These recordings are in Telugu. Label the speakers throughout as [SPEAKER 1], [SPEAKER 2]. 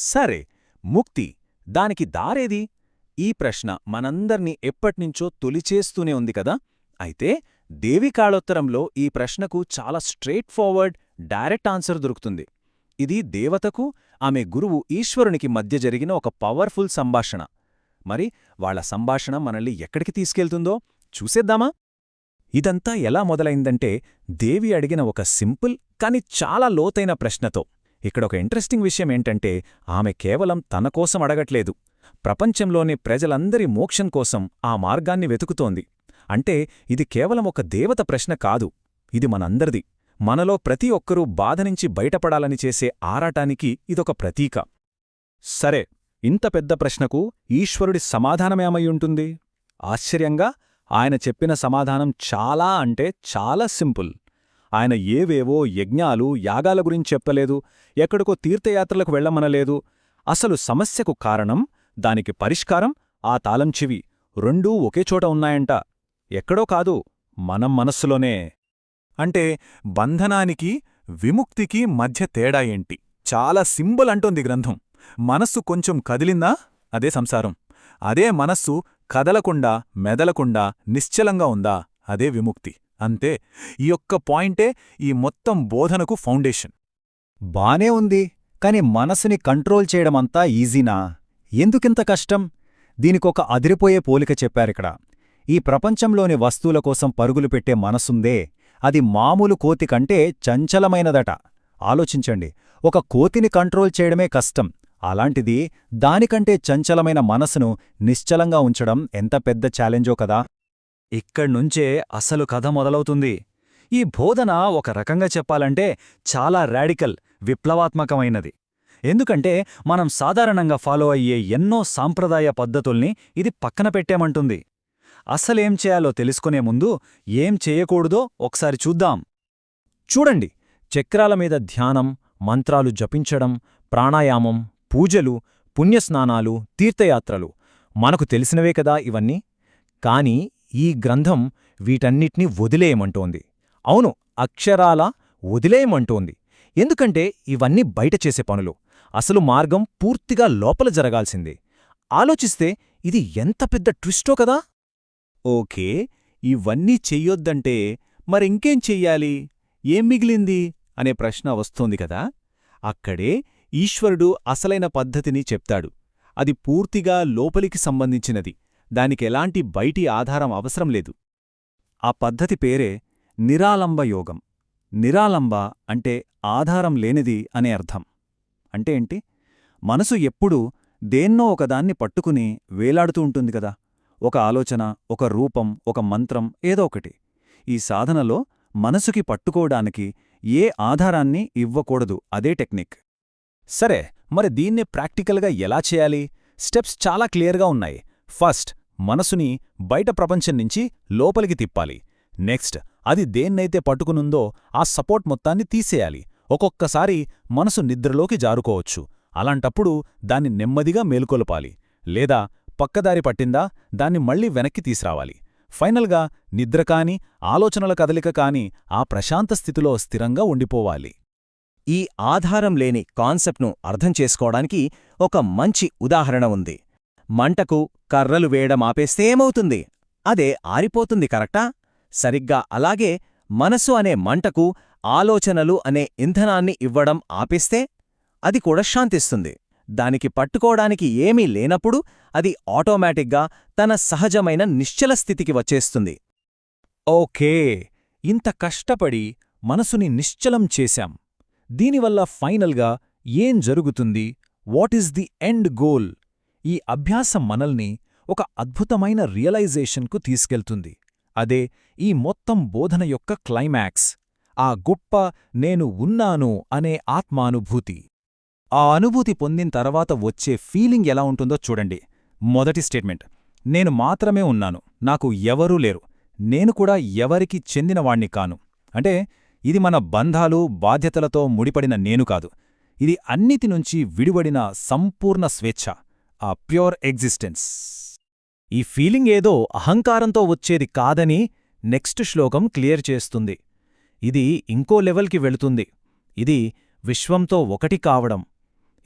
[SPEAKER 1] సరే ముక్తి. దానికి దారేది? ఈ ప్రశ్న మనందర్నీ ఎప్పట్నుంచో తొలిచేస్తూనే ఉంది కదా? అయితే దేవికాళోత్తరంలో ఈ ప్రశ్నకు చాలా స్ట్రేట్ ఫార్వర్డ్ డైరెక్ట్ ఆన్సర్ దొరుకుతుంది. ఇది దేవతకు ఆమె గురువు ఈశ్వరునికి మధ్య జరిగిన ఒక పవర్ఫుల్ సంభాషణ. మరి వాళ్ళ సంభాషణ మనల్ని ఎక్కడికి తీసుకెళ్తుందో చూసేద్దామా? ఇదంతా ఎలా మొదలైందంటే దేవి అడిగిన ఒక సింపుల్ కాని చాలా లోతైన ప్రశ్నతో. ఇక్కడొక ఇంట్రెస్టింగ్ విషయం ఏంటంటే ఆమె కేవలం తన కోసం అడగట్లేదు. ప్రపంచంలోని ప్రజలందరి మోక్షం కోసం ఆ మార్గాన్ని వెతుకుతోంది. అంటే ఇది కేవలం ఒక దేవత ప్రశ్న కాదు. ఇది మనందరిది. మనలో ప్రతి ఒక్కరూ బాధనించి బయటపడాలని చేసే ఆరాటానికి ఇదొక ప్రతీక. సరే ఇంత పెద్ద ప్రశ్నకు ఈశ్వరుడి సమాధానమేమయ్యుంటుంది ఆశ్చర్యంగా ఆయన చెప్పిన సమాధానం చాలా అంటే చాలా సింపుల్. ఆయన ఏవేవో యజ్ఞాలు యాగాల గురించి చెప్పలేదు ఎక్కడికో తీర్థయాత్రలకు వెళ్ళమనలేదు అసలు సమస్యకు కారణం దానికి పరిష్కారం ఆ తాళం చెవి రెండూ ఒకేచోట ఉన్నాయంట. ఎక్కడో కాదు మనం మనస్సులోనే. అంటే బంధనానికి విముక్తికి మధ్య తేడా ఏంటి? చాలా సింబల్ అంటోంది గ్రంథం. మనస్సు కొంచెం కదిలిందా? అదే సంసారం. అదే మనస్సు కదలకుండా మెదలకుండా నిశ్చలంగా ఉందా? అదే విముక్తి. అంతే ఈ ఒక్క పాయింటే ఈ మొత్తం బోధనకు ఫౌండేషన్.
[SPEAKER 2] బానే ఉంది కాని మనసుని కంట్రోల్ చేయడమంతా ఈజీనా? ఎందుకింత కష్టం? దీనికొక అదిరిపోయే పోలిక చెప్పారిక్కడ. ఈ ప్రపంచంలోని వస్తువుల కోసం పరుగులు పెట్టే మనసుందే అది మామూలు కోతి కంటే చంచలమైనదట. ఆలోచించండి ఒక కోతిని కంట్రోల్ చేయడమే కష్టం. అలాంటిది దానికంటే చంచలమైన మనసును నిశ్చలంగా ఉంచడం ఎంత పెద్ద ఛాలెంజో కదా? ఇక్కడ్నుంచే అసలు కథ మొదలవుతుంది. ఈ బోధన ఒక రకంగా చెప్పాలంటే చాలా రాడికల్ విప్లవాత్మకమైనది. ఎందుకంటే మనం సాధారణంగా ఫాలో అయ్యే ఎన్నో సాంప్రదాయ పద్ధతుల్ని ఇది పక్కన పెట్టేమంటుంది. అసలేం చేయాలో తెలుసుకునే ముందు ఏం చేయకూడదో ఒకసారి చూద్దాం. చూడండి చక్రాల మీద ధ్యానం మంత్రాలు జపించడం ప్రాణాయామం పూజలు పుణ్యస్నానాలు తీర్థయాత్రలు. మనకు తెలిసినవే కదా ఇవన్నీ. కాని ఈ గ్రంథం వీటన్నిటినీ వదిలేయమంటోంది. అవును అక్షరాల వదిలేయమంటోంది. ఎందుకంటే ఇవన్నీ బయట చేసే పనులు. అసలు మార్గం పూర్తిగా లోపల జరగాల్సిందే. ఆలోచిస్తే ఇది ఎంత పెద్ద ట్విస్టో కదా?
[SPEAKER 1] ఓకే ఇవన్నీ చెయ్యొద్దంటే మరింకేం చెయ్యాలి? ఏం మిగిలింది? అనే ప్రశ్న వస్తోంది కదా? అక్కడే ఈశ్వరుడు అసలైన పద్ధతిని చెప్తాడు. అది పూర్తిగా లోపలికి సంబంధించినది. దానికెలాంటి బయటి ఆధారం అవసరం లేదు. ఆ పద్ధతి పేరే నిరాలంబ యోగం. నిరాలంబ అంటే ఆధారం లేనిది అనే అర్థం. అంటే ఏంటి? మనసు ఎప్పుడూ దేన్నో ఒకదాన్ని పట్టుకుని వేలాడుతూ ఉంటుంది కదా. ఒక ఆలోచన ఒక రూపం ఒక మంత్రం ఏదో ఒకటి. ఈ సాధనలో మనసుకి పట్టుకోవడానికి ఏ ఆధారాన్ని ఇవ్వకూడదు అదే టెక్నిక్. సరే మరి దీన్ని ప్రాక్టికల్గా ఎలా చేయాలి? స్టెప్స్ చాలా క్లియర్గా ఉన్నాయి. ఫస్ట్ మనసుని బయట ప్రపంచం నుంచి లోపలికి తిప్పాలి. నెక్స్ట్ అది దేన్నైతే పట్టుకునుందో ఆ సపోర్ట్ మొత్తాన్ని తీసేయాలి. ఒక్కొక్కసారి మనసు నిద్రలోకి జారుకోవచ్చు. అలాంటప్పుడు దాన్ని నెమ్మదిగా మేలుకొలపాలి. లేదా పక్కదారి పట్టిందా దాన్ని మళ్ళీ వెనక్కి తీసురావాలి ఫైనల్గా నిద్ర కాని ఆలోచనల కదలిక కాని ఆ ప్రశాంత స్థితిలో స్థిరంగా ఉండిపోవాలి.
[SPEAKER 2] ఈ ఆధారం లేని కాన్సెప్ట్ను అర్థం చేసుకోవడానికి ఒక మంచి ఉదాహరణ ఉంది. మంటకు కర్రలు వేయడం ఆపేస్తే ఏమవుతుంది? అదే ఆరిపోతుంది కరెక్టా? సరిగ్గా అలాగే మనసు అనే మంటకు ఆలోచనలు అనే ఇంధనాన్ని ఇవ్వడం ఆపేస్తే అది కూడా శాంతిస్తుంది. దానికి పట్టుకోవడానికి ఏమీ లేనప్పుడు అది ఆటోమేటిక్గా తన సహజమైన నిశ్చల స్థితికి వచ్చేస్తుంది.
[SPEAKER 1] ఓకే ఇంత కష్టపడి మనసుని నిశ్చలం చేశాం. దీనివల్ల ఫైనల్గా ఏం జరుగుతుంది? What is the end goal? ఈ అభ్యాసం మనల్ని ఒక అద్భుతమైన రియలైజేషన్కు తీసుకెళ్తుంది. అదే ఈ మొత్తం బోధన యొక్క క్లైమాక్స్ ఆ గొప్ప నేను ఉన్నాను అనే ఆత్మానుభూతి. ఆ అనుభూతి పొందిన తర్వాత వచ్చే ఫీలింగ్ ఎలా ఉంటుందో చూడండి. మొదటి స్టేట్మెంట్ నేను మాత్రమే ఉన్నాను నాకు ఎవరూ లేరు నేను కూడా ఎవరికి చెందినవాణ్ణి కాను. అంటే ఇది మన బంధాలు బాధ్యతలతో ముడిపడిన నేను కాదు. ఇది అన్నిటి నుంచి విడివడిన సంపూర్ణ స్వేచ్ఛ. ఆ ప్యూర్ ఎగ్జిస్టెన్స్. ఈ ఫీలింగ్ ఏదో అహంకారంతో వచ్చేది కాదని నెక్స్ట్ శ్లోకం క్లియర్ చేస్తుంది. ఇది ఇంకో లెవెల్కి వెళుతుంది. ఇది విశ్వంతో ఒకటి కావడం.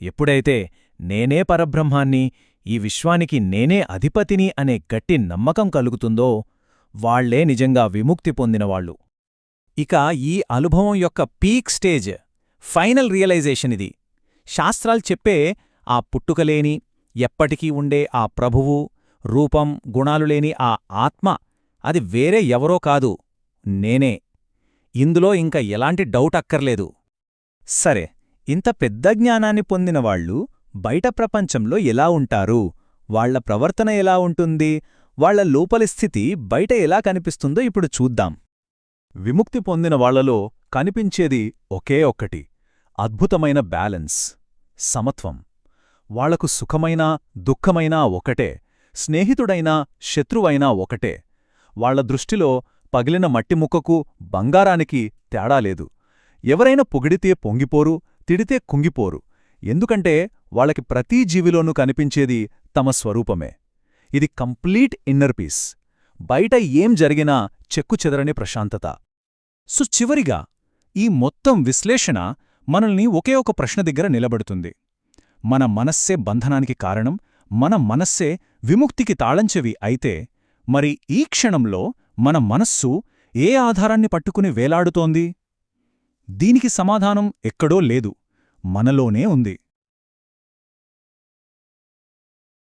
[SPEAKER 1] ఎప్పుడైతే నేనే పరబ్రహ్మాన్ని ఈ విశ్వానికి నేనే అధిపతిని అనే గట్టి నమ్మకం కలుగుతుందో వాళ్ళే నిజంగా విముక్తి పొందినవాళ్ళు ఇక ఈ అనుభవం యొక్క పీక్ స్టేజ్ ఫైనల్ రియలైజేషన్ ఇది. శాస్త్రాలు చెప్పే ఆ పుట్టుకలేని ఎప్పటికీ ఉండే ఆ ప్రభువు రూపం గుణాలు లేని ఆ ఆత్మ అది వేరే ఎవరో కాదు నేనే. ఇందులో ఇంక ఎలాంటి డౌట్ అక్కర్లేదు. సరే ఇంత పెద్ద జ్ఞానాన్ని పొందినవాళ్ళు బయట ప్రపంచంలో ఎలా ఉంటారు? వాళ్ళ ప్రవర్తన ఎలా ఉంటుంది? వాళ్ళ లోపలి స్థితి బయట ఎలా కనిపిస్తుందో ఇప్పుడు చూద్దాం.
[SPEAKER 2] విముక్తి పొందిన వాళ్ళలో కనిపించేది ఒకే ఒక్కటి అద్భుతమైన బ్యాలెన్స్ సమత్వం. వాళ్ళకు సుఖమైనా దుఃఖమైనా ఒకటే స్నేహితుడైనా శత్రువైనా ఒకటే. వాళ్ళ దృష్టిలో పగిలిన మట్టిముక్కకు బంగారానికి తేడా లేదు. ఎవరైనా పొగిడితే పొంగిపోరు తిడితే కుంగిపోరు. ఎందుకంటే వాళ్ళకి ప్రతీ జీవిలోనూ కనిపించేది తమ స్వరూపమే. ఇది కంప్లీట్ ఇన్నర్ పీస్. బయట ఏం జరిగినా చెక్కుచెదరని ప్రశాంతత.
[SPEAKER 1] సో చివరిగా ఈ మొత్తం విశ్లేషణ మనల్ని ఒకే ఒక ప్రశ్న దగ్గర నిలబడుతుంది. మన మనస్సే బంధనానికి కారణం మన మనస్సే విముక్తికి తాళంచెవి అయితే మరి ఈ క్షణంలో మన మనస్సు ఏ ఆధారాన్ని పట్టుకుని వేలాడుతోంది? దీనికి సమాధానం ఎక్కడో లేదు మనలోనే ఉంది.